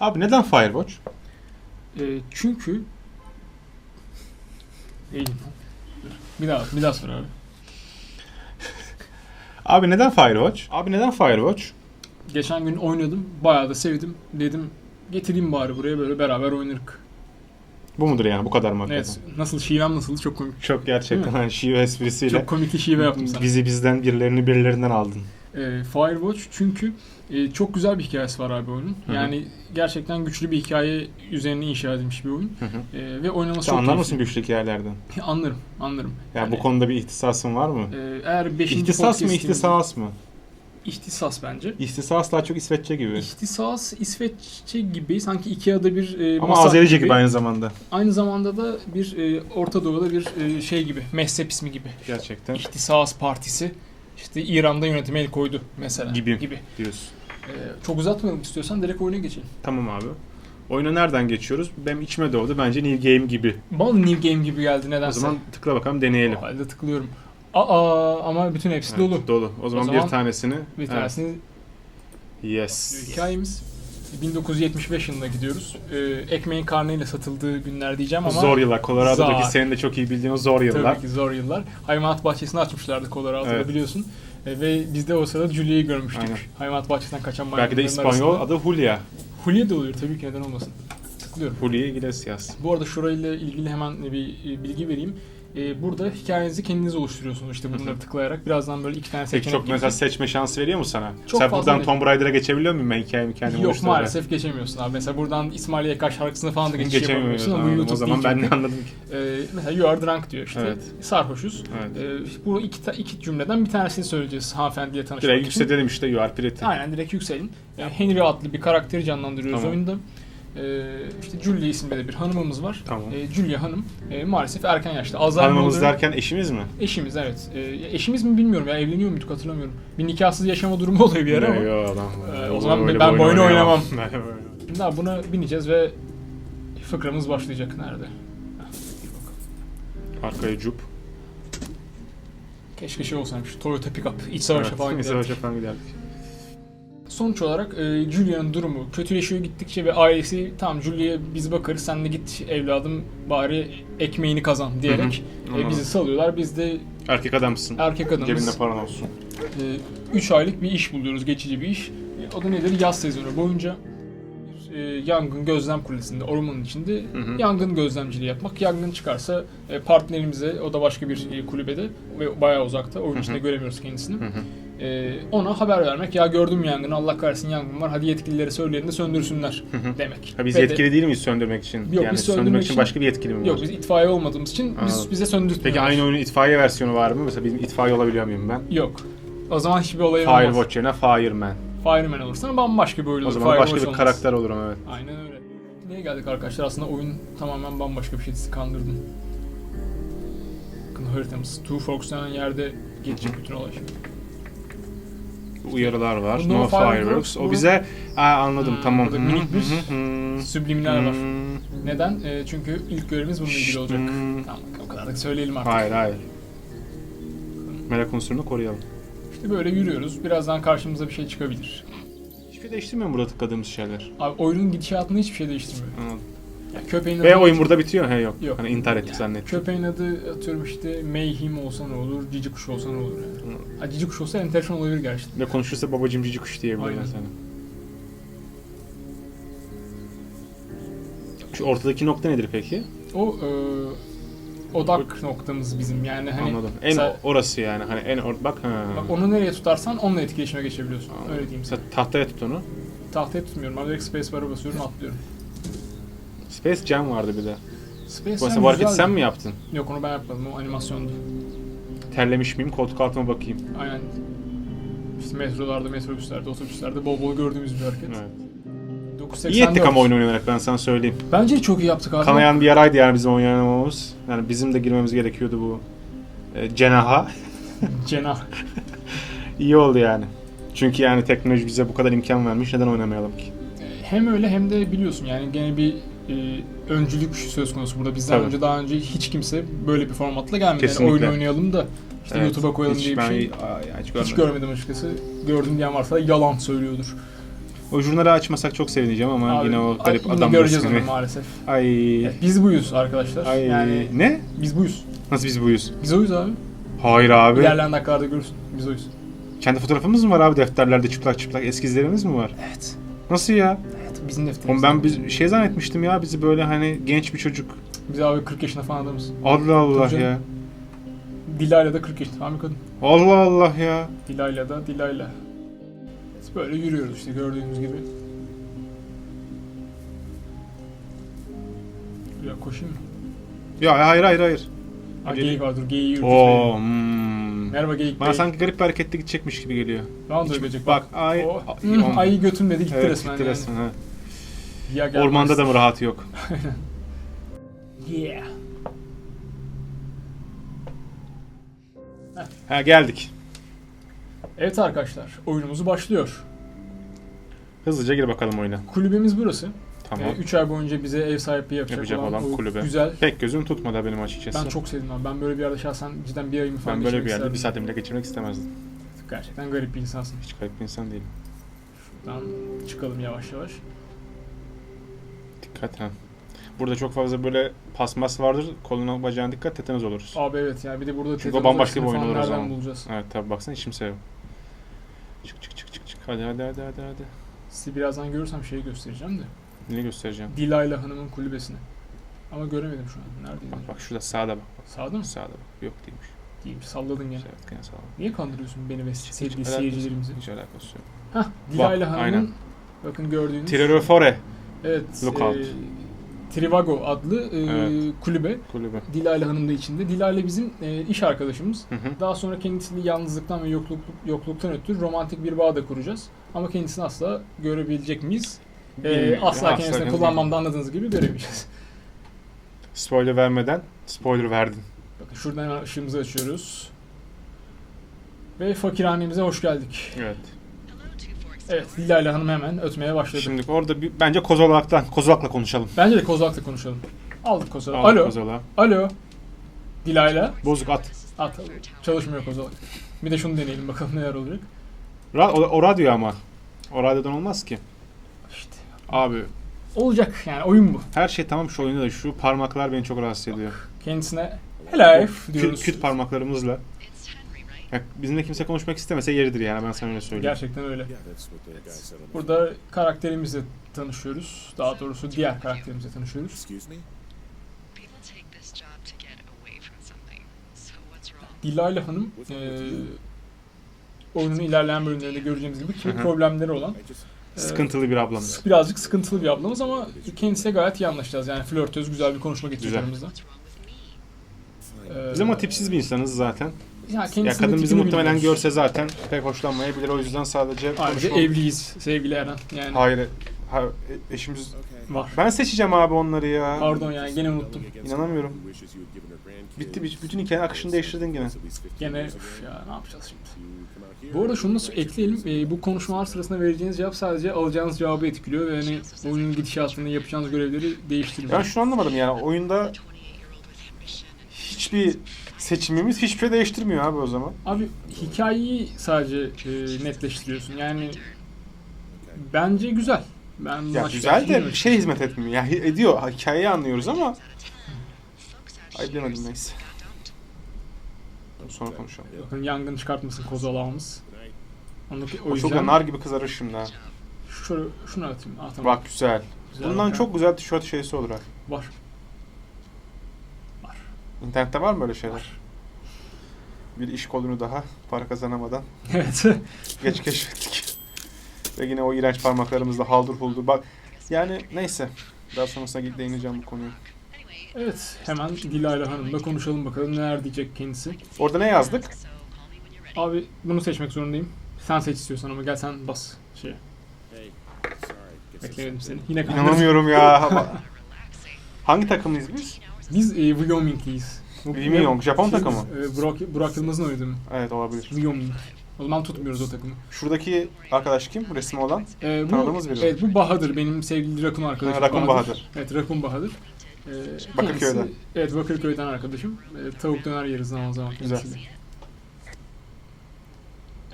Abi neden Firewatch? Ee, çünkü Eğilim. Bir daha, bir daha sor abi. Abi neden Firewatch? Abi neden Firewatch? Geçen gün oynadım, bayağı da sevdim. Dedim getireyim bari buraya böyle beraber oynarık. Bu mudur yani? Bu kadar mı? hakikaten? Evet, nasıl şivem nasıl çok komik. Çok gerçekten Değil hani şive esprisiyle Çok komik bir şive yaptım sana. bizi bizden birilerini birilerinden aldın. Ee, Firewatch çünkü e, çok güzel bir hikayesi var abi oyunun. Hı hı. Yani gerçekten güçlü bir hikaye üzerine inşa edilmiş bir oyun. Ee, ve oynaması Sen çok anlar keyifli. mısın güçlü hikayelerden? Anlarım, anlarım. Ya Yani, bu konuda bir ihtisasın var mı? e, eğer 5. İhtisas mı ihtisas mı? İhtisas bence. İhtisas daha çok İsveççe gibi. İhtisas İsveççe gibi sanki Ikea'da bir e, Ama Azerice gibi aynı zamanda. Aynı zamanda da bir e, Orta Doğu'da bir e, şey gibi, mezhep ismi gibi. Gerçekten İhtisas Partisi işte İran'da yönetime el koydu mesela. Gibi. gibi. diyorsun. E, çok uzatmayalım istiyorsan direkt oyuna geçelim. Tamam abi. Oyuna nereden geçiyoruz? Benim içime doğdu. Bence New Game gibi. Bana New Game gibi geldi nedense. O zaman tıkla bakalım deneyelim. O halde tıklıyorum. Aa ama bütün hepsi Evet, dolu. Dolu. O zaman, zaman bir tanesini. Bir Evet. tanesini Yes. hikayemiz 1975 yılına gidiyoruz. E, ekmeğin karnıyla satıldığı günler diyeceğim ama zor yıllar. Colorado'daki Zor. senin de çok iyi bildiğin o zor yıllar. Tabii ki zor yıllar. Hayvanat bahçesini açmışlardı Colorado'da Evet. biliyorsun. E, ve biz de o sırada Julia'yı görmüştük. Aynen. Hayvanat bahçesinden kaçan Belki de İspanyol arasında. adı Julia. Julia da oluyor tabii ki neden olmasın. Tıklıyorum. Julia Iglesias. Bu arada şurayla ilgili hemen bir e, bilgi vereyim. E, burada hikayenizi kendiniz oluşturuyorsunuz işte bunları tıklayarak. Birazdan böyle iki tane Peki seçenek çok mesela seçme şansı veriyor mu sana? Çok Sen fazla buradan veriyor. Tomb Raider'a geçebiliyor muyum ben hikayemi kendim Yok oluşturarak? maalesef geçemiyorsun abi. Mesela buradan İsmail YK şarkısını falan da geçiş yapamıyorsun ama Anladım. YouTube O zaman değil ben ne anladım ki? E, mesela you are drunk diyor işte. Evet. Sarhoşuz. Evet. E, işte bu iki, ta- iki cümleden bir tanesini söyleyeceğiz hanımefendiyle tanışmak Direkt için. yükseltelim işte you are pretty. Aynen direkt yükselin. Yani Henry adlı bir karakteri canlandırıyoruz Tamam. oyunda. Ee, işte Julia isimli de bir hanımımız var. Tamam. Ee, Julia hanım e, maalesef erken yaşta. Alzheimer Hanımımız oluyor. derken eşimiz mi? Eşimiz evet. Ee, eşimiz mi bilmiyorum ya evleniyor muyduk hatırlamıyorum. Bir nikahsız yaşama durumu oluyor bir ara ama. Yok adam. Ee, o zaman ben bu oyunu oynamam. Şimdi abi buna bineceğiz ve fıkramız başlayacak nerede? Arkaya cup. Keşke şey olsaymış. Toyota pickup. İç savaşa Evet, falan iç giderdik. savaşa falan giderdik. Sonuç olarak e, Julia'nın durumu kötüleşiyor gittikçe ve ailesi tamam Julia'ya biz bakarız sen de git evladım bari ekmeğini kazan diyerek Hı hı. e, bizi salıyorlar. Biz de Erkek adamsın. erkek Cebinde adamız paran olsun. 3 aylık bir iş buluyoruz geçici bir iş. E, o da nedir? Yaz sezonu boyunca e, yangın gözlem kulesinde ormanın içinde Hı yangın gözlemciliği yapmak. Yangın çıkarsa e, partnerimize o da başka bir e, kulübede ve bayağı uzakta oyun içinde göremiyoruz kendisini. Hı Ee, ona haber vermek ya gördüm yangını Allah kahretsin yangın var hadi yetkililere söyleyelim de söndürsünler demek. Ha biz Ve de- yetkili değil miyiz söndürmek için? Yok, yani biz söndürmek, söndürmek için için- başka bir yetkili mi var? Yok biz itfaiye olmadığımız için biz, bize söndürtmüyorlar. Peki aynı oyunun itfaiye versiyonu var mı? Mesela bizim itfaiye olabiliyor muyum ben? Yok. O zaman hiçbir olay olmaz. Firewatch yerine Fireman. Fireman olursan bambaşka bir oyun O zaman başka bir olmaz. karakter olurum evet. Aynen öyle. Niye geldik arkadaşlar? Aslında oyun tamamen bambaşka bir şey. Sizi kandırdım. Bakın haritamız. Two Forks denen yerde geçecek bütün olay şimdi. Uyarılar var. No No, fireworks. O bize Aa, anladım Hmm, tamam. burada minik bir. Subliminal var. Hmm. Neden? Ee, çünkü ilk görevimiz bununla ilgili olacak. Hmm. Tamam o kadar da söyleyelim artık. Hayır hayır. Merak unsurunu koruyalım. İşte böyle yürüyoruz. Birazdan karşımıza bir şey çıkabilir. Hiçbir şey değiştirmiyor mu burada tıkladığımız şeyler? Abi oyunun gidişatını hiçbir şey değiştirmiyor. Anladım. Ya köpeğin adı, Ve oyun burada bitiyor. He yok. Yok. Hani intihar ettik zannettim. köpeğin adı atıyorum işte Mayhem olsa ne olur, Cici Kuş olsa ne olur yani. Ha, Cici Kuş olsa enteresan olabilir gerçekten. Ve konuşursa babacım cici kuş diyebilir Aynen. mesela. Şu ortadaki nokta nedir peki? O e, odak noktamız bizim yani hani Anladım. En mesela- orası yani. Hani en or bak ha. bak onu nereye tutarsan onunla etkileşime geçebiliyorsun. Öyle diyeyim sana. Mesela tahtaya tut onu. Tahtaya tutmuyorum. Abi direkt space bar'a basıyorum atlıyorum. Space Jam vardı bir de. Space Jam bu hareketi güzeldi. sen mi yaptın? Yok onu ben yapmadım. O animasyondu. Terlemiş miyim? Koltuk altıma bakayım. Aynen. İşte metrolarda, metrobüslerde, otobüslerde bol bol gördüğümüz bir hareket. Evet. 984. İyi ettik ama oyun oynayarak ben sana söyleyeyim. Bence çok iyi yaptık abi. Kanayan bir yaraydı yani bizim oyun oynamamız. Yani bizim de girmemiz gerekiyordu bu e, cenaha. Cenah. İyi oldu yani. Çünkü yani teknoloji bize bu kadar imkan vermiş. Neden oynamayalım ki? Hem öyle hem de biliyorsun yani gene bir e, öncülük söz konusu burada. Bizden Tabii. önce daha önce hiç kimse böyle bir formatla gelmedi. Yani Kesinlikle. oyun oynayalım da işte Evet, YouTube'a koyalım hiç diye bir ben- şey. Aa, ya hiç, Hiç görmedim. görmedim açıkçası. Gördüm diyen varsa yalan söylüyordur. O jurnali açmasak çok sevineceğim ama Abi, yine o garip adam göreceğiz onu maalesef. Ay. Evet, biz buyuz arkadaşlar. Ay. Yani Ne? biz buyuz. Nasıl biz buyuz? Biz oyuz abi. Hayır abi. İlerleyen dakikalarda görürsün. Biz oyuz. Kendi fotoğrafımız mı var abi defterlerde çıplak çıplak eskizlerimiz mi var? Evet. Nasıl ya? Evet bizim Oğlum defterimiz. ben biz şey zannetmiştim ya bizi böyle hani genç bir çocuk. Biz abi 40 yaşında falan adamız. Allah Allah Tabii ya. Dilayla da 40 yaşında falan bir kadın. Allah Allah ya. Dilayla da Dilayla. Biz böyle yürüyoruz işte gördüğünüz gibi. Ya koşayım mı? Ya hayır hayır hayır. Ha geyik var dur geyiği yürütüş Oo. Hmm. Merhaba geyik Bana bey. sanki garip bir harekette gidecekmiş gibi geliyor. Bana da Hiç- ölecek bak, ay- O, ay- ayı götürmedi gitti evet, resmen gitti yani. resmen ha. Ya gelmez. Ormanda da mı rahat yok? Yeah. Ha geldik. Evet arkadaşlar oyunumuz başlıyor. Hızlıca gir bakalım oyuna. Kulübemiz burası. Tamam. 3 ay boyunca bize ev sahipliği yapacak, Yapacak olan o kulübe. Güzel. Pek gözüm tutmadı benim açıkçası. Ben çok sevdim abi. Ben böyle bir yerde şahsen cidden bir ayımı falan ben böyle bir yerde bir saatimi bile geçirmek istemezdim. Gerçekten garip bir insansın. Hiç garip bir insan değilim. Şuradan çıkalım yavaş yavaş. Dikkat ha. Burada çok fazla böyle pasmas vardır. Koluna bacağına dikkat tetanoz oluruz. Abi evet ya bir de burada Çünkü o bambaşka bir oyun olur o zaman. bulacağız? Evet tabi baksana hiç kimse yok. Çık çık çık çık çık. Hadi hadi hadi hadi hadi. Sizi birazdan görürsem şeyi göstereceğim de. Ne göstereceğim? Dilayla Hanım'ın kulübesini. Ama göremedim şu an. Neredeydi? Bak bak şurada sağda bak. bak. Sağda mı? Sağda bak. Yok değilmiş. Değilmiş. Salladın gene. Evet gene sağda. Niye kandırıyorsun beni ve sevgili seyircilerimizi? Hiç alakası yok. Hah, Dilayla Hanım'ın bakın gördüğünüz Tirerofore evet, Lookout. e, Trivago adlı e, Evet. kulübe. kulübü. Dilayla Hanım da içinde. Dilayla bizim e, iş arkadaşımız. Hı hı. Daha sonra kendisini yalnızlıktan ve yokluk, yokluktan ötürü romantik bir bağ da kuracağız. Ama kendisini asla görebilecek miyiz? E, Bilmiyorum. asla kendisini kendisi- kullanmamda anladığınız gibi göremeyeceğiz. Spoiler vermeden spoiler verdin. Bakın şuradan ışığımızı açıyoruz. Ve fakirhanemize hoş geldik. Evet. Evet, Dilayla Hanım hemen ötmeye başladı. Şimdi orada bir, bence kozolaktan, kozolakla konuşalım. Bence de Kozak'la konuşalım. Aldık Kozak. Al Alo, Kozolağı. alo. Dilayla. Bozuk at. At. Çalışmıyor Kozak. Bir de şunu deneyelim bakalım neler olacak. Ra- o, o radyo ama. O radyodan olmaz ki. İşte. Abi Olacak yani oyun bu. her şey tamam şu oyunda da şu parmaklar beni çok rahatsız ediyor. Kendisine Küt, diyoruz. küt parmaklarımızla. Ya, bizimle kimse konuşmak istemese yeridir yani ben sana öyle söyleyeyim. Gerçekten öyle. Burada karakterimizle tanışıyoruz. Daha doğrusu diğer karakterimizle tanışıyoruz. Dilayla Hanım eee oyunun ilerleyen bölümlerinde göreceğimiz gibi kimi problemleri olan eee, Sıkıntılı bir ablamız. birazcık sıkıntılı bir ablamız ama kendisiyle gayet iyi anlaşacağız. Yani flörtöz güzel bir konuşma Güzel. aramızda. Biz ama tipsiz bir insanız zaten. Ya, Ya kadın bizi muhtemelen bilmiyoruz. görse zaten pek hoşlanmayabilir. O yüzden sadece Ayrıca evliyiz sevgili Eren. Yani Hayır. Ha, e- eşimiz... Var. Ben seçeceğim abi onları ya. Pardon yani gene unuttum. İnanamıyorum. Bitti bütün hikayenin akışını değiştirdin gene. Gene üf ya ne yapacağız şimdi? Bu arada şunu da ekleyelim. Ee, bu konuşmalar sırasında vereceğiniz cevap sadece alacağınız cevabı etkiliyor ve hani oyunun gidişatında yapacağınız görevleri değiştirmiyor. Ben şunu anlamadım yani oyunda 28 year old with ambition. hiçbir seçimimiz hiçbir şey değiştirmiyor abi o zaman. Abi hikayeyi sadece e, netleştiriyorsun. Yani bence güzel. Ben Ya güzel de bir şey hizmet etmiyor. Ya hi- ediyor. Hikayeyi anlıyoruz ama ay bilemedim neyse. Sonra konuşalım. Bakın yangın çıkartmasın kozalağımız. Onu, o O çok nar gibi kızarır şimdi ha. şunu, şunu atayım. Ah, tamam. Bak güzel. Güzel Bundan bak, çok güzel tişört şeysi olur ha. var. İnternette var mı böyle şeyler? Bir iş kolunu daha para kazanamadan Evet. geç keşfettik. Ve yine o iğrenç parmaklarımızla haldır huldur. Bak yani neyse. Daha sonrasında değineceğim bu konuyu. Evet. Hemen Dilayla Hanım'la konuşalım bakalım neler diyecek kendisi. Orada ne yazdık? Abi bunu seçmek zorundayım. Sen seç istiyorsan ama gel sen bas şeye. Beklemedim seni. Yine. İnanamıyorum ya. Hangi takımlıyız biz? Biz e, Wyoming'liyiz. Wyoming, Japon takımı. E, Burak, Burak Yılmaz'ın oynadığı mı? Evet olabilir. Wyoming. O zaman tutmuyoruz o takımı. Şuradaki arkadaş kim? Resmi olan. E, bu, Tanıdığımız biri? Evet bu Bahadır. Benim sevgili Rakun arkadaşım. Ha, Rakun Bahadır. Evet Rakun Bahadır. E, Bakırköy'den. kendisi- Evet Bakırköy'den arkadaşım. E, tavuk döner yeriz zaman zaman Güzel. kendisiyle.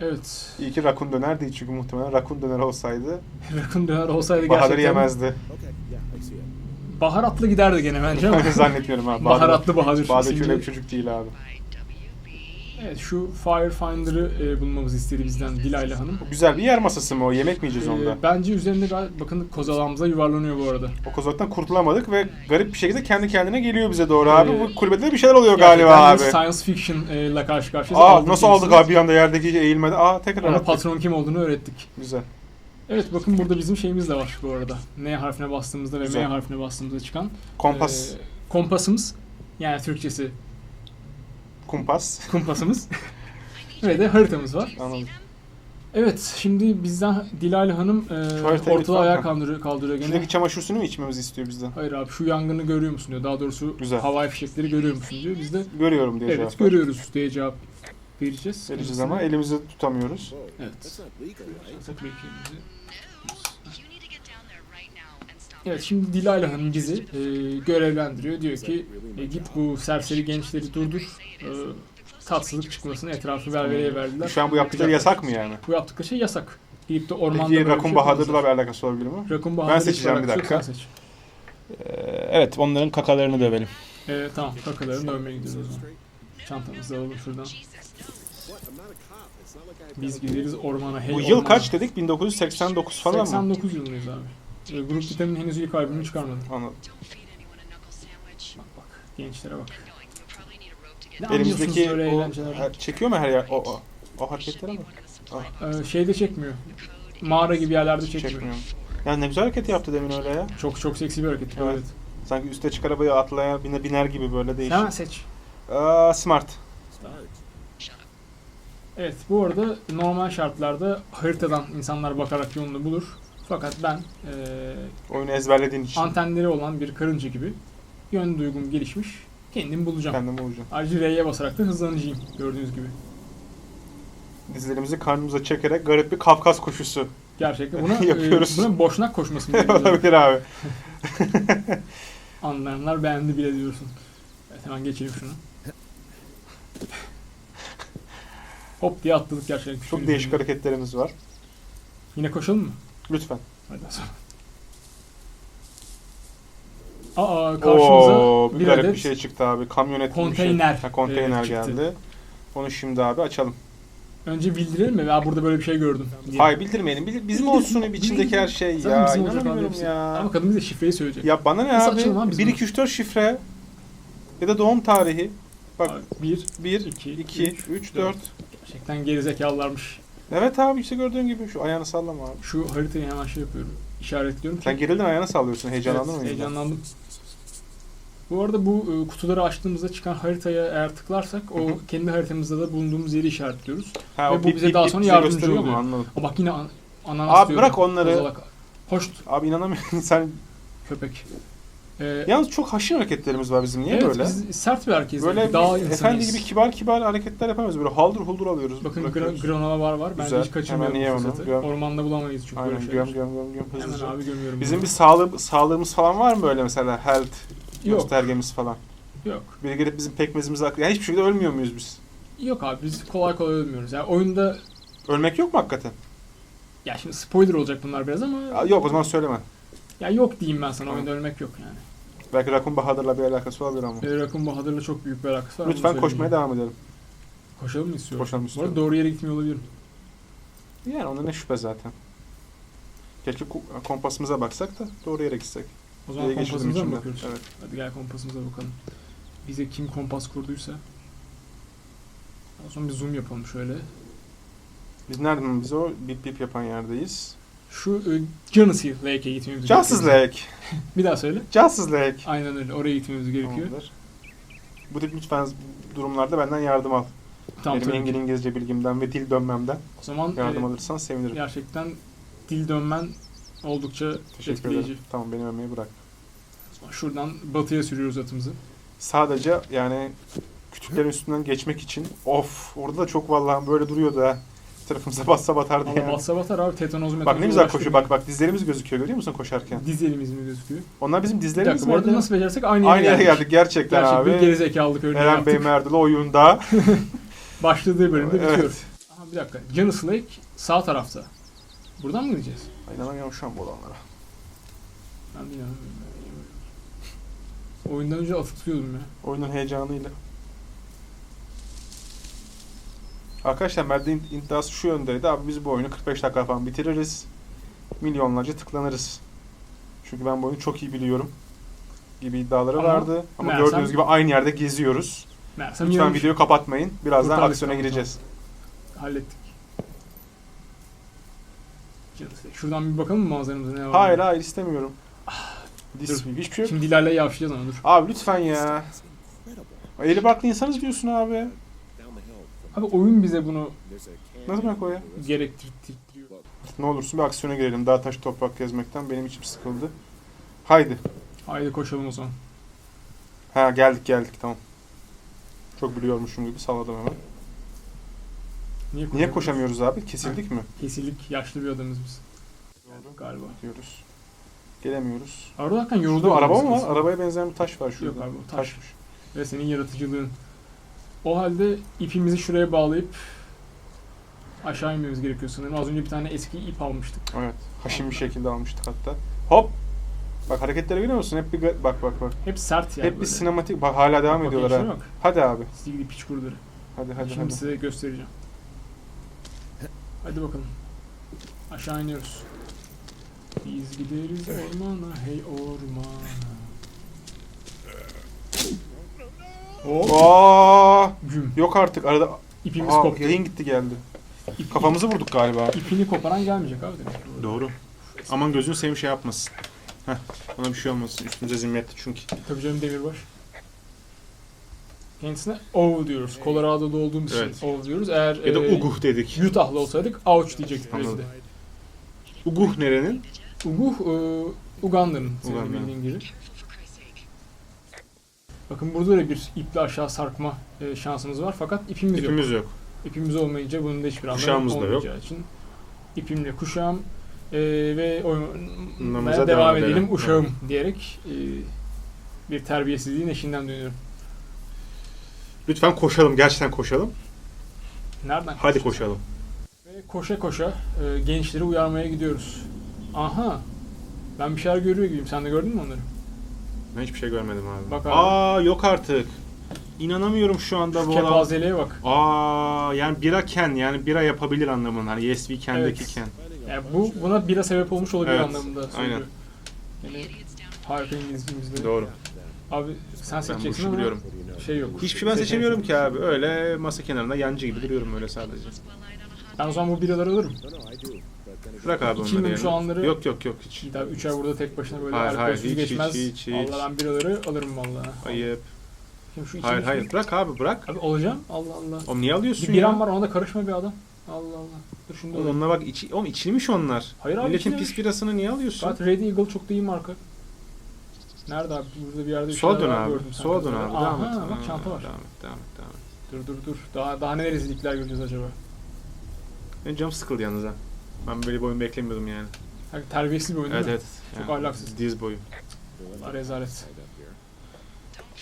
Evet. İyi ki rakun döner değil çünkü muhtemelen rakun döner olsaydı Rakun döner olsaydı Bahadır gerçekten yemezdi. Okay, yeah. Baharatlı giderdi gene bence ama. Zannetmiyorum abi. Baharatlı Bahadır. Bahadır öyle bir çocuk değil abi. Evet şu Firefinder'ı e, bulmamızı istedi bizden Dilayla Hanım. Güzel bir yer masası mı o? Yemek mi yiyeceğiz E, onda? bence üzerinde bakın kozalağımıza yuvarlanıyor bu arada. O kozaktan kurtulamadık ve garip bir şekilde kendi kendine geliyor bize doğru abi. Ee, Bu kulübede de bir şeyler oluyor galiba abi. Science fiction e, ile karşı karşıyayız. Aa Aldık nasıl aldık abi bir anda yerdeki eğilmedi. Aa tekrar Ona patron kim olduğunu öğrettik. Güzel. Evet bakın burada bizim şeyimiz de var bu arada. N harfine bastığımızda ve Güzel. M harfine bastığımızda çıkan Kompas, e, kompasımız. Yani Türkçesi kumpas. kumpasımız. ve de haritamız var. Anladım. Evet şimdi bizden Dilayla Hanım e, ortalığı ayağa kaldırıyor, kaldırıyor gene. Şuradaki çamaşır suyunu mu içmemizi istiyor bizden? Hayır abi şu yangını görüyor musun diyor. Daha doğrusu Güzel. havai fişekleri görüyor musun diyor. Biz de Görüyorum diye evet cevap ver. görüyoruz diye cevap vereceğiz. Vereceğiz ama elimizi tutamıyoruz. Evet. elimizi- Evet şimdi Dilayla Hanım bizi e, görevlendiriyor. Diyor ki e, git bu serseri gençleri durdur. E, tatsızlık çıkmasın etrafı velveleye verdiler. Şu an bu yaptıkları yasak mı yani? Bu yaptıkları şey yasak. Gidip de ormanda Peki bir Rakun şey Bahadır'la bir alakası olabilir mi? Rakun Bahadır'la seçeceğim hiç bir dakika. seç. Ee, evet onların kakalarını dövelim. E, tamam kakalarını dövmeye gidiyoruz o zaman. Çantamızı alalım şuradan. Biz gideriz ormana. Hey Bu ormana. yıl kaç dedik? 1989 falan mı? 89 yılındayız abi. E, Grup Vitamin henüz ilk albümünü çıkarmadı. Anladım. Bak bak gençlere bak. Ne anlıyorsunuz Elimizdeki o, eğlencelerden? ha- çekiyor mu her yer? O, o, o be mi? Ah. Ee, şeyde çekmiyor. Mağara gibi yerlerde çekmiyor. Çekmiyor. Ya ne güzel hareket yaptı demin öyle ya. Çok çok seksi bir hareket. Evet. Evet. Sanki üste çık arabaya atlaya bine, biner gibi böyle değişik. Hemen seç. Aa, smart. Evet bu arada normal şartlarda haritadan insanlar bakarak yolunu bulur. Fakat ben eee Oyunu ezberlediğin için. antenleri olan bir karınca gibi yön duygum gelişmiş. Kendim bulacağım. Kendim bulacağım. Ayrıca R'ye basarak da hızlanacağım gördüğünüz gibi. Dizlerimizi karnımıza çekerek garip bir Kafkas koşusu. Gerçekten buna, Yapıyoruz. eee, buna boşnak koşması mı deniyor? Olabilir abi. Anlayanlar beğendi bile diyorsun. Evet hemen geçelim şunu. Hop diye atladık gerçekten. Çok değişik hareketlerimiz var. Yine koşalım mı? Lütfen. Hadi o zaman. Aa karşımıza Oo, bir bir garip adet bir şey çıktı abi. Kamyonet gibi bir konteyner, şey. Ha, konteyner e, çıktı. geldi. Onu şimdi abi açalım. önce bildirelim mi? Ben burada böyle bir şey gördüm. diye. Hayır bildirmeyelim. Bil- Bizim Bildir- olsun içindeki her şey Zaten ya. bizim olacak abi hepsi. ya. Ama kadın bize şifreyi söyleyecek. Ya bana ne Nasıl abi? abi biz 1 bunu? 2 3 4 şifre ya da doğum tarihi. Bak Abi, bir, 1 iki, 2 üç, 3 dört. 4. gerçekten gerizekalılarmış. Evet abi işte gördüğün gibi şu ayağını sallama abi. Şu haritayı hemen şey yapıyorum. İşaretliyorum. Sen gerildin ayağını sallıyorsun. Heyecanlandın Evet, mı? Heyecanlandım. Bu arada bu e, kutuları açtığımızda çıkan haritaya eğer tıklarsak o kendi haritamızda da bulunduğumuz yeri işaretliyoruz. Ha, Ve o bu bip bize bip daha sonra bize yardımcı oluyor. Anladım. Aa, bak yine an- ananas Abi diyorum. bırak onları. Kozalak. Hoş Abi inanamıyorum. Sen köpek. Ee, yalnız çok haşin hareketlerimiz var bizim. Niye evet, böyle? biz sert bir herkes. Böyle Daha efendi gibi kibar kibar hareketler yapamıyoruz. Böyle haldır huldur alıyoruz. Bakın gra- granola var var. Bence Güzel. hiç kaçırmayalım Hemen bu fırsatı. göm. Ormanda bulamayız çünkü Aynen böyle göm göm göm göm Hemen hızlıca. abi gömüyorum. Bizim bunu. bir sağlığı, sağlığımız falan var mı böyle mesela health Yok. göstergemiz falan? Yok. Biri gelip bizim pekmezimizi akıyor. Yani hiçbir şekilde ölmüyor muyuz biz? Yok abi biz kolay kolay ölmüyoruz. Yani oyunda Ölmek yok mu hakikaten? ya şimdi spoiler olacak bunlar biraz ama Ya yok o zaman söyleme. Ya yok diyeyim ben sana Tamam. oyunda ölmek yok yani. Belki Rakun Bahadır'la bir alakası olabilir ama. Ee, Rakun Bahadır'la çok büyük bir alakası var. Lütfen koşmaya devam edelim. Koşalım mı istiyorum? Koşalım istiyorum. doğru yere gitmiyor olabilirim. Yani onda ne şüphe zaten. Keşke kompasımıza baksak da doğru yere gitsek. O zaman Diye kompasımıza mı bakıyoruz? Evet. Hadi gel kompasımıza bakalım. Bize kim kompas kurduysa. O zaman bir zoom yapalım şöyle. Biz nereden biz o bip bip yapan yerdeyiz. Şu e, Genesee Lake'e gitmemiz gerekiyor. Lake. Bir daha söyle. Cansız Lake. Aynen öyle. Oraya gitmemiz gerekiyor. Tamamdır. Bu tip lütfen durumlarda benden yardım al. Tamam Benim ki. İngilizce bilgimden ve dil dönmemden O zaman yardım e, alırsan sevinirim. gerçekten dil dönmen oldukça Teşekkür etkileyici. ederim. Tamam beni övmeyi bırak. Şuradan batıya sürüyoruz atımızı. Sadece yani kütüklerin üstünden geçmek için of orada da çok vallahi böyle duruyordu ha. Tarafımıza bassa batardı Ama yani. batsa batar abi tetanoz metanoz Bak ne güzel koşuyor. Bak bak dizlerimiz gözüküyor görüyor musun koşarken? Diz elimiz mi gözüküyor? Onlar bizim dizlerimiz dakika bu arada nasıl becersek aynı yere Aynı yere geldik. geldik gerçekten Gerçek abi. bir gerizekalılık örneği Eren Bey yaptık. Merdulu oyunda. Başladığı bölümde bitiyor. evet. Aha Bir dakika. Janus Lake sağ tarafta. Buradan mı gideceğiz? İnanamıyorum şu an bu olanlara. Ben bilmiyorum. Oyundan önce atıklıyordum ya. Oyunun heyecanıyla. Arkadaşlar Mert'in iddiası şu yöndeydi. Abi biz bu oyunu 45 dakika falan bitiririz. Milyonlarca tıklanırız. Çünkü ben bu oyunu çok iyi biliyorum. Gibi iddiaları Ama vardı. Ama meğersem- gördüğünüz gibi aynı yerde geziyoruz. Meğersem Lütfen yarım videoyu kapatmayın. Birazdan Kurtardık, aksiyona gireceğiz. hallettik. Şuradan bir bakalım mı manzaramıza ne var? Hayır hayır istemiyorum. Dis, Dur. hiçbir şey yok. Şimdi Dilara'yla yavşayacağız ama dur. Abi lütfen ya. Eli baklı insanız diyorsun abi. Abi oyun bize bunu Ne demek o ya? gerektirtiyor. Ne olursun bir aksiyona girelim. Dağ taş toprak gezmekten benim içim sıkıldı. Haydi. Haydi koşalım o zaman. Ha geldik geldik tamam. Çok biliyormuşum gibi salladım hemen. Niye, Niye koşamıyoruz abi? Kesildik mi? Kesildik. Yaşlı bir adamız biz. Galiba. Diyoruz. Gelemiyoruz. Şurada yoruldu. araba mı var? Arabaya benzeyen bir taş var şurada. Yok abi o taş. Taşmış. Ve senin yaratıcılığın. O halde ipimizi şuraya bağlayıp aşağı inmemiz gerekiyor sanırım. Az önce bir tane eski ip almıştık. Evet. Haşim bir şekilde almıştık hatta. Hop! Bak hareketlere görüyor musun? Hep bir bak bak bak. Hep sert yani Hep bir böyle. sinematik. Bak hala devam Bak, ediyorlar ha. Bak. Hadi abi. Sizi gidip piç kuruları. Hadi hadi Şimdi hadi. size göstereceğim. Hadi bakalım. Aşağı iniyoruz. Biz gideriz ormana, hey ormana. Hop. Aa! Güm. Yok artık arada İpimiz Aa, koptu. yayın gitti geldi. İp- Kafamızı vurduk galiba. İpini koparan gelmeyecek abi demek. ki. Doğru. Aman gözünü seveyim şey yapmasın. Heh, ona bir şey olmasın. Üstümüze zimmetli çünkü. Tabii canım demirbaş. Kendisine Ov diyoruz. Colorado'da olduğumuz Evet. için Ov diyoruz. Eğer Ya da e, Uguh dedik. Utah'lı olsaydık Ouch diyecektik. Anladım. Uguh nerenin? Uguh, e, Uganda'nın senin Uganda. bildiğin gibi. Bakın burada da bir iple aşağı sarkma e, şansımız var fakat ipimiz, yok. İpimiz yok. İpimiz olmayınca bunun da hiçbir anlamı Kuşağımız da yok. olmayacağı için ipimle kuşağım e, ve oynamaya devam devam edelim. edelim uşağım diyerek e, bir terbiyesizliğin eşinden dönüyorum. Lütfen koşalım. Gerçekten koşalım. Nereden Hadi koşacağız? koşalım. Ve koşa koşa e, gençleri uyarmaya gidiyoruz. Aha. Ben bir şeyler görüyor gibiyim. Sen de gördün mü onları? Ben hiçbir şey görmedim abi. Bak abi. Aa yok artık. İnanamıyorum şu anda bu adam. kepazeliğe bak. Aa yani bira can yani bira yapabilir anlamında. Hani yes we can'deki Evet. can. Yani bu buna bira sebep olmuş olabilir Evet, anlamında aynen. söylüyor. Yani harika İngilizcemizde. Doğru. Abi sen Ben bu seçeceksin ama biliyorum. Şey yok. Hiçbir şey ben seçemiyorum ki abi. Öyle masa kenarında yancı gibi duruyorum öyle sadece. Ben o zaman bu biraları alırım. Bırak abi onları İçilmemiş yerine. olanları- Yok yok yok hiç. İyi tabi 3 ay burada tek başına böyle Hayır, hayır, hiç, geçmez. hiç, hiç, hiç. Vallahi ben biraları alırım vallahi. Ayıp. Şimdi şu Hayır içilmiş hayır mi? bırak abi bırak. Abi alacağım. Allah Allah. Oğlum niye alıyorsun Bir ya? biram var ona da karışma bir adam. Allah Allah. Dur da Oğlum onunla bak içi, oğlum içilmiş onlar. Hayır abi Milletin içilmemiş. pis birasını niye alıyorsun? Zaten Red Eagle çok da iyi marka. Nerede abi? Burada bir yerde bir Sola dön abi. Sola dön abi. Devam et. Bak çanta var. Devam et, devam et, devam et. Dur dur dur. Daha daha ne rezillikler göreceğiz acaba? Benim canım sıkıldı yalnız ha. Ben böyle bir oyun beklemiyordum yani. Ha, terbiyesiz bir oyun Evet değil mi? evet. Çok ahlaksız. Diz boyu. Rezalet.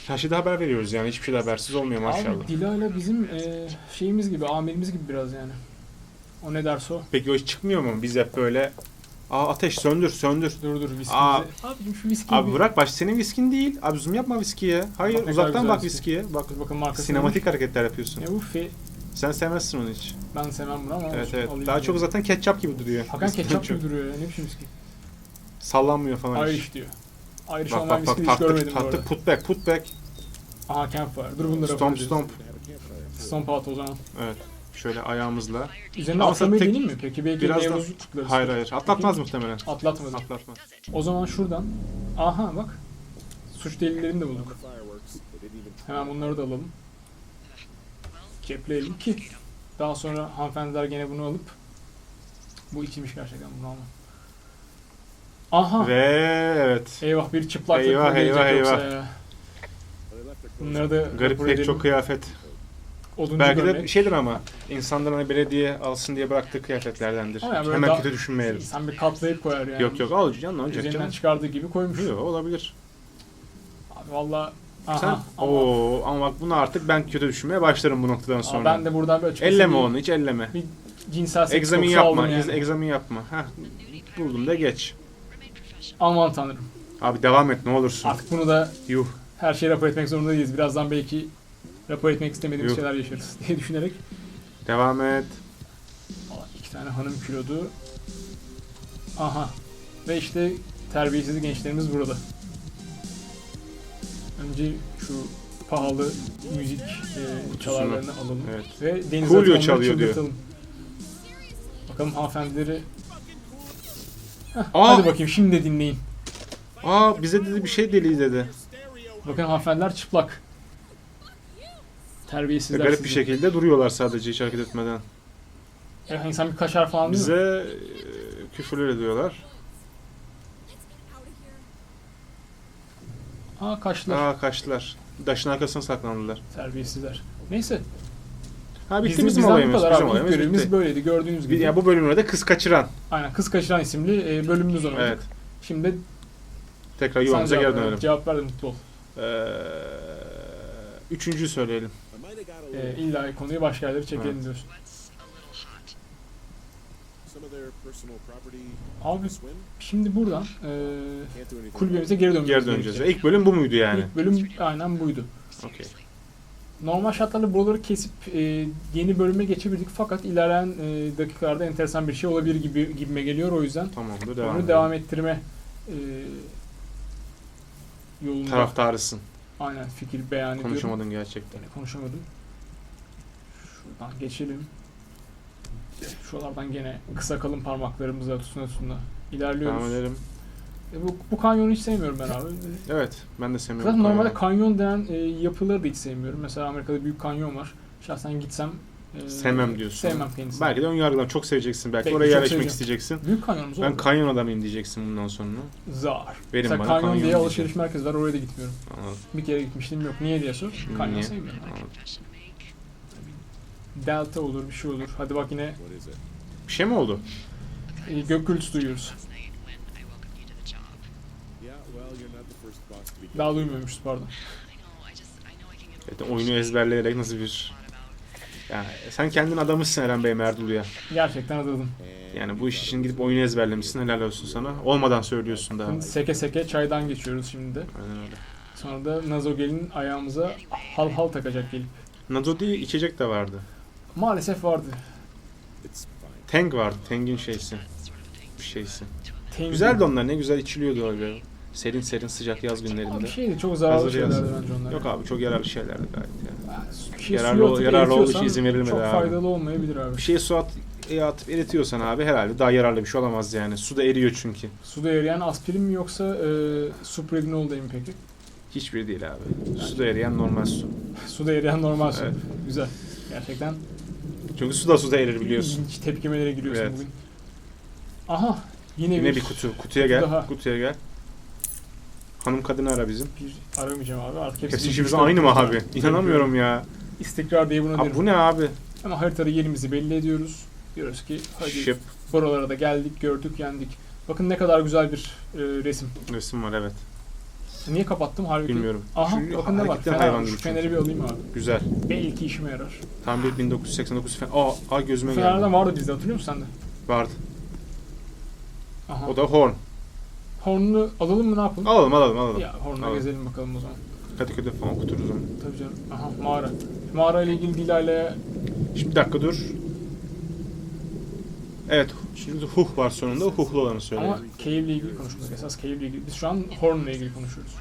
Her şeyde haber veriyoruz yani. Hiçbir şeyde habersiz olmuyor maşallah. Abi Dila'yla bizim e, şeyimiz gibi, amirimiz gibi biraz yani. O ne derse o. Peki o hiç çıkmıyor mu? Biz hep böyle Aa ateş söndür söndür. Dur dur viskimizi. Aa. Abicim şu viskiyi Abi bir- bırak baş senin viskin değil. Abi zoom yapma viskiye. Hayır Bak ne kadar uzaktan güzel bak viski. viskiye. Bak bakın markası. sinematik hareketler yapıyorsun. Ne bu fe? Sen sevmezsin onu hiç. Ben sevmem bunu ama Evet evet. alayım Daha çok zaten ketçap gibi duruyor. Hakan Viskiden ketçap gibi duruyor ya. Ne biçim viski? Sallanmıyor falan hiç. Irish diyor. Irish Bak olmayan bak bak viski hiç görmedim taktık bu arada. taktık put back put back. Aha campfire. Dur bunları Stomp yapabiliriz. stomp. Stomp out o zaman. Evet. Şöyle ayağımızla. Üzerine Ama atlamayı tek- deneyeyim mi? Peki belki Biraz da- Nevruz'u kutlarız. Hayır hayır. Atlatmaz muhtemelen. Atlatmadım. Atlatmaz. O zaman şuradan. Aha bak. Suç delillerini de bulduk. Hemen bunları da alalım. Cepleyelim ki daha sonra hanımefendiler gene bunu alıp bu içilmiş gerçekten bunu alma. Aha. Ve evet. Eyvah bir çıplak Eyvah, eyvah, eyvah. ya. Bunları da Garip pek çok kıyafet. Oduncu Belki de gömlek. bir şeydir ama insanların hani belediye alsın diye bıraktığı kıyafetlerdendir. Ama yani böyle Hemen daha- kötü düşünmeyelim. Sen bir katlayıp koyar yani. Yok yok al canım ne olacak Üzerinden canım. çıkardığı gibi koymuş. Yok olabilir. Abi valla Aha, Sen ama- Oo, ama bak bunu artık ben kötü düşünmeye başlarım bu noktadan Aa, sonra. ben de buradan bir açıkçası elleme onu hiç elleme. Bir cinsel seks Egzamin kokusu yapma. aldım yani. iz- Egzamin yapma. Heh, buldum da geç. Aman tanrım. Abi devam et ne olursun. Artık bunu da Yuh. her şeyi rapor etmek zorunda değiliz. Birazdan belki rapor etmek istemediğimiz şeyler yaşarız diye düşünerek. Devam et. Aa, iki tane hanım kilodu. Aha. Ve işte terbiyesiz gençlerimiz burada. Önce şu pahalı müzik e, çalarlarını alalım. Evet. Ve deniz Coolio çalıyor diyor. çıldırtalım. Bakalım hanımefendileri... Heh, Aa! Hadi bakayım şimdi de dinleyin. Aa bize dedi bir şey deli dedi. Bakın hanımefendiler çıplak. Terbiyesizler Garip bir şekilde duruyorlar sadece hiç hareket etmeden. E, insan bir kaşar falan değil mi? Bize e, küfürler ediyorlar. Aa kaçtılar. Aa kaçtılar. Daşın arkasına saklandılar. Terbiyesizler. Neyse. Ha bitti bizim, bizim, olayımız. kadar Bizim abi. İlk olayımız görevimiz bitti. böyleydi. Gördüğünüz gibi. Ya bu bölümde de kız kaçıran. Aynen Kız Kaçıran isimli e, bölümümüz olacak. Evet. Şimdi Tekrar yuvamıza geri dönelim. Cevap ver de mutlu ol. Ee, üçüncüyü söyleyelim. E, little. illa konuyu başka yerlere çekelim Evet. diyorsun. Abi şimdi buradan e, kulübemize geri dönmemiz Geri döneceğiz. gerekecek. İlk bölüm bu muydu yani? İlk bölüm aynen buydu. Okey. Normal şartlarda buraları kesip e, yeni bölüme geçebildik fakat ilerleyen e, dakikalarda enteresan bir şey olabilir gibi gibime geliyor o yüzden Tamamdır onu devam edelim. devam ettirme e, yolunda Taraftarısın. aynen fikir beyan ediyorum. Konuşamadın gerçekten. Gene konuşamadım. Şuradan geçelim. Şuralardan gene kısa kalın parmaklarımızla tutuna tutuna ilerliyoruz. Devam edelim. E, bu, bu kanyonu hiç sevmiyorum ben abi. Evet ben de sevmiyorum. Zaten normalde kanyon denen e, yapıları da hiç sevmiyorum. Mesela Amerika'da büyük kanyon var. Şahsen gitsem e, Sevmem diyorsun. Sevmem kendisini. Belki de ön yargılan çok seveceksin. Belki Belki oraya yerleşmek seveceğim. isteyeceksin. Büyük kanyonumuz Ben oldu. kanyon adamıyım diyeceksin bundan sonra. Zar. Verin Mesela bana kanyon kanyon diye alışveriş merkezi var oraya da gitmiyorum. Anladım. Bir kere gitmiştim yok. Niye diye sor. Kanyon Niye? sevmiyorum. Anladım. Delta olur bir şey olur. Hadi bak yine? Bir şey mi oldu? e, gök gürültüsü duyuyoruz. Daha duymuyormuşuz pardon. Evet, oyunu ezberleyerek nasıl bir... Yani sen kendin adamısın Eren Bey Merdulu'ya. Gerçekten adadım. Yani bu iş için gidip oyunu ezberlemişsin helal olsun sana. Olmadan söylüyorsun daha. Şimdi seke seke çaydan geçiyoruz şimdi de. Aynen öyle. Sonra da Nazogel'in ayağımıza hal hal takacak gelip. Nazo değil içecek de vardı. Maalesef vardı. Tank vardı. Tank'in şeysi. Bir şeysi. Tengi. Güzeldi onlar ne güzel içiliyordu öyle. Serin serin sıcak yaz günlerinde. bir şeydi çok zararlı Hazır yaz. şeylerdi bence onlar. Yok abi çok yararlı şeylerdi gayet ya. Ya, Bir şey Yararlı ol- yararlı olduğu için izin verilmedi Çok abi. faydalı olmayabilir abi. Bir şeye su at, e, atıp eritiyorsan abi herhalde daha yararlı bir şey olamaz yani. Suda eriyor çünkü. Suda eriyen aspirin mi yoksa e, supredinol değil mi peki? Hiçbiri değil abi. Suda eriyen normal su. Suda eriyen normal su. Evet. Güzel. Gerçekten Çünkü suda suda erir biliyorsun. ilginç tepkimelere giriyorsun Evet. bugün. Aha yine, Yine bir, kutu. Kutuya gel. Daha. Kutuya gel. Hanım kadını ara bizim. bir aramayacağım abi. Artık hepsi Hepsi bir işimiz güçler aynı mı abi? İnanamıyorum ya. İstikrar diye buna Abi derim. bu ne abi? Ama haritada yerimizi belli ediyoruz. Diyoruz ki hadi Şıp. buralara da geldik, gördük, yendik. Bakın ne kadar güzel bir e, resim. Resim var evet. Niye kapattım? Halbuki Bilmiyorum. Aha Şu bakın ne var. Fener hayvan var. gibi Şu çünkü. feneri bir alayım abi. Güzel. Belki işime yarar. Tam bir 1989 falan. Aa, aa gözüme Fenerden geldi. vardı bizde hatırlıyor musun sen de? Vardı. Aha. O da horn. Hornunu alalım mı ne yapalım? Alalım alalım alalım. Ya Alalım. gezelim bakalım o zaman. Kadıköy'de falan okuturuz onu. Tabii canım. Aha mağara. Mağara ile ilgili Dilay'la Şimdi bir dakika dur. Evet. Şimdi huh var sonunda. Huhlu olanı söyle. ama Cave ile ilgili konuşmadık. Esas Cave ile ilgili. Biz şu an Horn ile ilgili konuşuyoruz.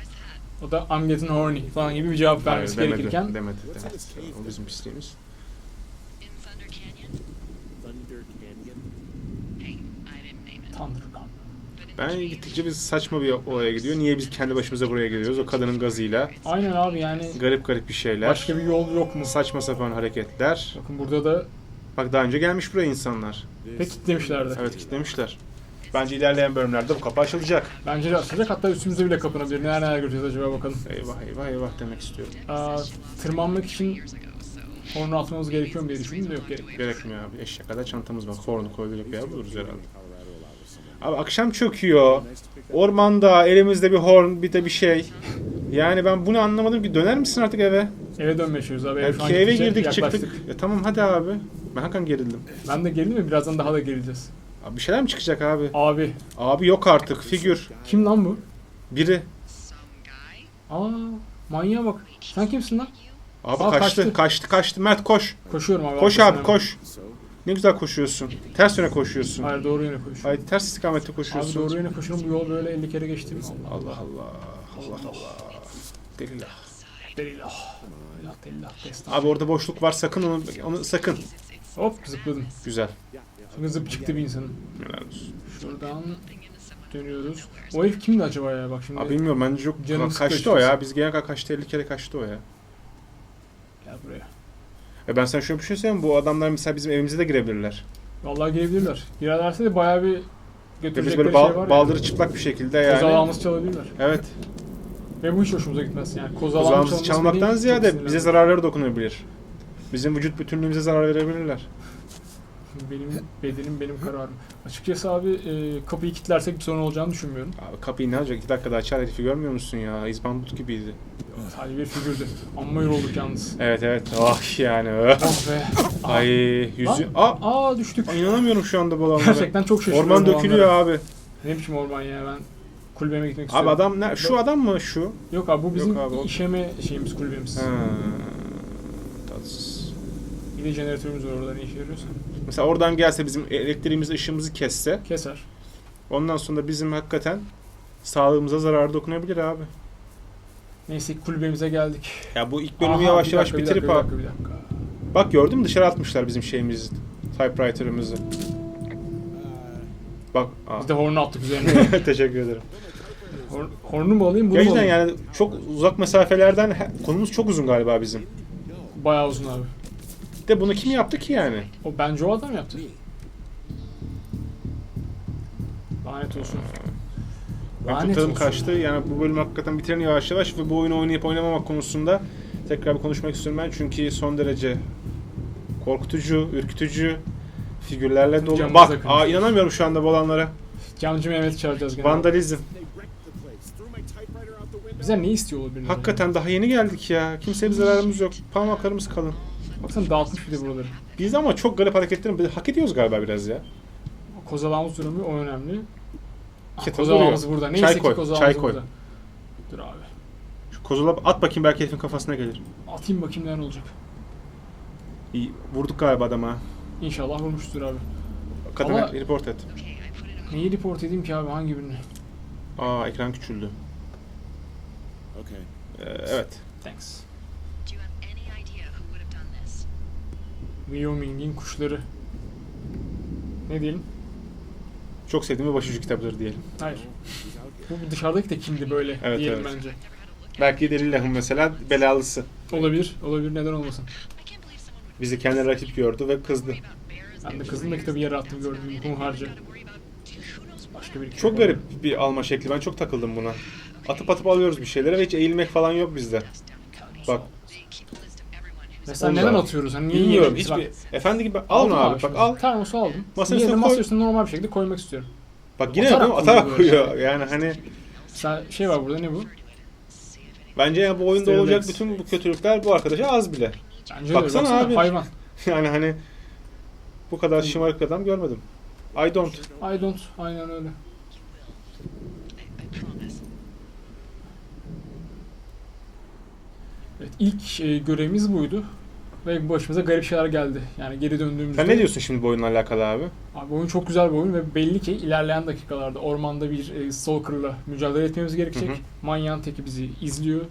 O da I'm getting horny falan gibi bir cevap Hayır vermesi demedi. gerekirken Demedi. Demedi. O bizim pisliğimiz. Thunder Ben gittikçe biz saçma bir olaya gidiyor. Niye biz kendi başımıza buraya geliyoruz? O kadının gazıyla. Aynen abi yani Garip garip bir şeyler. başka bir yol yok mu? Saçma sapan hareketler. Bakın burada da Bak daha önce gelmiş buraya insanlar. ve This kilitlemişlerdi. Evet kitlemişler. Bence ilerleyen bölümlerde bu kapı açılacak. Bence de açılacak hatta üstümüze bile kapanabilir. Neler neler göreceğiz acaba bakalım. Eyvah eyvah eyvah demek istiyorum. Aa, tırmanmak için hornu atmamız gerekiyor mu diye düşündüm de yok gerek. Gerekmiyor abi. Eşya kadar çantamız var. Hornu koyulacak bir yer buluruz herhalde. Abi akşam çöküyor. Ormanda elimizde bir horn bir de bir şey. Yani ben bunu anlamadım ki. Döner misin artık eve? Eve dönmeye çalışıyoruz abi. Yani şu eve girdik yaklaştık. çıktık. Ya tamam hadi abi. Ben hakikaten gerildim. Ben de gerildim mi birazdan daha da gerileceğiz. Abi bir şeyler mi çıkacak abi? Abi Abi yok artık figür. kim lan bu? Biri. Aa manyağa bak. Sen kimsin lan? Abi Aa, kaçtı, kaçtı. kaçtı kaçtı Mert koş. Koşuyorum abi. Koş abi koş. Ne güzel koşuyorsun. Ters yöne koşuyorsun. Hayır doğru yöne koşuyorum. Hayır ters istikamette Abi koşuyorsun. doğru yöne koşuyorum bu yol böyle 50 kere geçtim. Allah Allah Allah. Allah Allah. Delilah. Delilah. Abi orada boşluk var sakın onu onu sakın. Hop zıpladım. Güzel. Sonra zıp çıktı bir insanın. Helal olsun. Şuradan dönüyoruz. O herif kimdi acaba ya bak şimdi. Abi bilmiyorum bence çok Canım kaçtı o ya. Biz kadar kaçtı 50 kere kaçtı o ya. Gel buraya. E ben sana şöyle bir şey söyleyeyim bu adamlar mesela bizim evimize de girebilirler. Vallahi girebilirler. Girerlerse de bayağı bir götürecekleri böyle şey var baldırı çıplak bir şekilde yani. Kozalağımızı çalabilirler. Evet. Ve bu hiç hoşumuza gitmez. Yani kozalağımız Kozağımızı çalınması beni çalmaktan ziyade bize zararları dokunabilir. Bizim vücut bütünlüğümüze zarar verebilirler. Benim bedenim benim kararım. Açıkçası abi e, kapıyı kilitlersek bir sorun olacağını düşünmüyorum. Abi kapıyı ne olacak? 2 dakikada açar herifi görmüyor musun ya? İzbandut gibiydi. Sadece bir figürdü. Amma yorulduk yalnız. Evet evet. Ah yani. öh. Oh be. Aa, Ay yüzü. Aa! Aa düştük. Ay, inanamıyorum şu anda bu olanlara. Gerçekten çok şaşırıyorum. Orman dökülüyor abi. Ne biçim orman ya ben kulübeme gitmek Abi istiyorum. adam ne? Şu adam mı şu? Yok abi bu bizim Yok abi, o- işeme şeyimiz kulübemiz. Ha. Tatsız. Bir de jeneratörümüz var orada ne işe yarıyorsa. Mesela oradan gelse bizim elektriğimizi, ışığımızı kesse Keser. ondan sonra bizim hakikaten sağlığımıza zarar dokunabilir abi. Neyse ki kulübemize geldik. Ya bu ilk bölümü Aha, yavaş bir yavaş dakika, bir bitirip dakika, abi. bir dakika, bir dakika. Bak gördün mü dışarı atmışlar bizim şeyimizi. Typewriter'ımızı. Bak. aa. Biz de hornu attık üzerine. Teşekkür ederim. Hor, hornu mu alayım bunu mu Gerçekten alayım? yani çok uzak mesafelerden he- konumuz çok uzun galiba bizim. Bayağı uzun abi. De bunu kim yaptı ki yani? O bence o adam yaptı. Lanet olsun. Ben Lanet çok tadım olsun. kaçtı. Yani bu bölümü hakikaten bitirelim yavaş yavaş ve bu oyunu oynayıp oynamamak konusunda tekrar bir konuşmak istiyorum ben. Çünkü son derece korkutucu, ürkütücü figürlerle dolu. Canımız Bak, aa inanamıyorum şu anda bu olanlara. Camcı Mehmet'i çağıracağız gene. Vandalizm. Bizden ne istiyor olabilir? Hakikaten daha yeni geldik ya. Kimseye bir zararımız yok. Parmaklarımız kalın. Baksana dağıtmış bir de buraları. Biz ama çok garip hareketlerini hak ediyoruz galiba biraz ya. Kozalağımız durumu o önemli. Ah, kozalağımız duruyor. burada. Neyse Çay ki koy, kozalağımız çay koy. burada. Dur abi. Şu kozula at bakayım belki herifin kafasına gelir. Atayım bakayım neler olacak. İyi, vurduk galiba adama. İnşallah vurmuştur abi. Kadına Ama- report et. Neyi report edeyim ki abi hangi birini? Aa ekran küçüldü. Okay. Ee, evet. Thanks. Wyoming'in kuşları. Ne diyelim? Çok sevdiğim bir başucu kitabıdır diyelim. Hayır. Bu dışarıdaki de kimdi böyle Evet, diyelim evet. bence. Belki Delillah'ın mesela belalısı. Olabilir. Olabilir. Neden olmasın? Bizi kendi rakip gördü ve kızdı. Ben de kızın da kitabı yere attım gördüm. Bu harcı. Başka bir Çok garip bir alma şekli. Ben çok takıldım buna. Atıp atıp alıyoruz bir şeylere ve hiç eğilmek falan yok bizde. Bak. Mesela Onu neden atıyoruz? Hani niye Bilmiyorum. Hiçbir... Efendi gibi al onu aldım abi. şimdi. Bak al. Termosu aldım. Masanın Diğerini üstüne masa koy. üstüne normal bir şekilde koymak istiyorum. Bak yine Atarak yapıyorum, atarak koyuyor koyuyor. Yani hani Mesela şey var burada ne bu? bence yani bu oyunda Stereo olacak Lex. bütün bu kötülükler bu arkadaşa az bile. Bence Baksana abi. Hayvan. Yani hani bu kadar şımarık adam görmedim. I don't. I don't. Aynen öyle. Evet ilk e, görevimiz buydu. Ve başımıza garip şeyler geldi. Yani geri döndüğümüzde. Sen ne diyorsun şimdi bu oyunla alakalı abi? Abi oyun çok güzel bir oyun ve belli ki ilerleyen dakikalarda ormanda bir e, stalker'la mücadele etmemiz gerekecek. Hı hı. Manyağın teki bizi izliyor.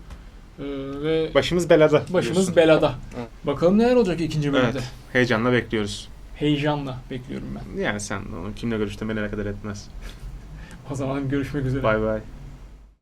E, ve Başımız belada. başımız diyorsun. belada. Evet. Bakalım neler olacak ikinci bölümde. Evet. Heyecanla bekliyoruz. Heyecanla bekliyorum ben. Yani sen onu kimle görüştüğün beni ne kadar etmez. O zaman görüşmek üzere. Bay bay.